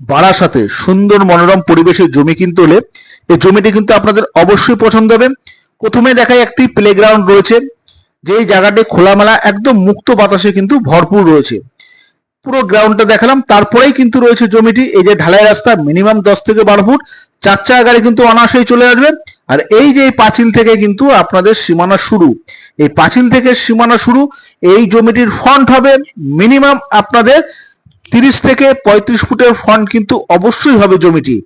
বারাসাতে সুন্দর মনোরম পরিবেশের জমি কিনতে হলে এই জমিটি কিন্তু আপনাদের অবশ্যই পছন্দ হবে। প্রথমে দেখায় একটি প্লেগ্রাউন্ড রয়েছে, যেই জায়গাটি খোলামেলা একদম মুক্ত বাতাসে কিন্তু ভরপুর রয়েছে। পুরো গ্রাউন্ডটা দেখালাম, তারপরেই কিন্তু রয়েছে জমিটি, এই যে ঢালাই রাস্তা মিনিমাম দশ থেকে বারো ফুট, চার চাকা গাড়ি কিন্তু অনায়াসেই চলে আসবে। আর এই যে পাঁচিল থেকে কিন্তু আপনাদের সীমানা শুরু। এই পাঁচিল থেকে সীমানা শুরু, এই জমিটির ফ্রন্ট হবে মিনিমাম আপনাদের তিরিশ থেকে পঁয়ত্রিশ ফুটের ফন্ট কিন্তু অবশ্যই হবে জমিটি।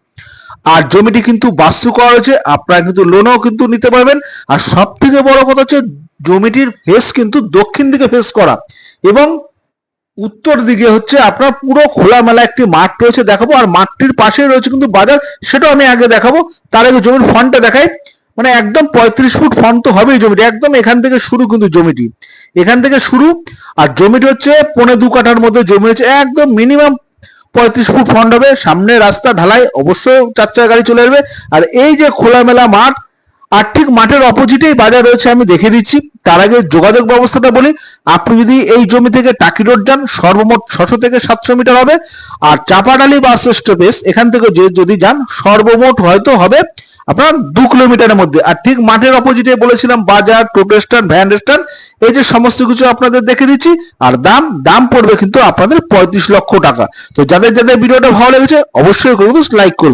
আর জমিটি কিন্তু বাস্তু করা হয়েছে, আপনারা কিন্তু লোনও কিন্তু নিতে পারবেন। আর সব থেকে বড় কথা হচ্ছে, জমিটির ফেস কিন্তু দক্ষিণ দিকে ফেস করা। এবং উত্তর দিকে হচ্ছে আপনার পুরো খোলামেলা একটি মাঠ রয়েছে দেখাবো। আর মাঠটির পাশে রয়েছে কিন্তু বাজার, সেটাও আমি আগে দেখাবো। তার আগে জমির ফন্টটা দেখাই। মানে একদম পঁয়ত্রিশ ফুট ফন্ট তো হবেই জমিটি, একদম এখান থেকে শুরু কিন্তু জমিটি। এখান থেকে শুরু, আর জমিটি হচ্ছে পনে দু কাঠার মধ্যে জমি হচ্ছে, একদম মিনিমাম পঁয়ত্রিশ ফুট ফন্ড হবে। সামনে রাস্তা, ঢালাই অবশ্য চার চাকা গাড়ি চলে আসবে। আর এই যে খোলামেলা মাঠ আর ঠিক মাঠের অপোজিটেই বাজার রয়েছে, আমি দেখে দিচ্ছি। তার আগে যোগাযোগ ব্যবস্থাটা বলি, আপনি যদি এই জমি থেকে টাকি রোড যান, সর্বমোট ছশো থেকে সাতশো মিটার হবে। আর চাপাডালি বাস স্টপেজ, এখান থেকে যে যদি যান, সর্বমোট হয়তো হবে আপনার দু কিলোমিটারের মধ্যে। আর ঠিক মাঠের অপোজিটে বলেছিলাম, বাজার টোটো স্ট্যান্ড ভ্যান স্ট্যান্ড, এই যে সমস্ত কিছু আপনাদের দেখে দিচ্ছি। আর দাম দাম পড়বে কিন্তু আপনাদের পঁয়ত্রিশ লক্ষ টাকা। তো যাদের যাদের ভিডিওটা ভালো লেগেছে, অবশ্যই লাইক করুন।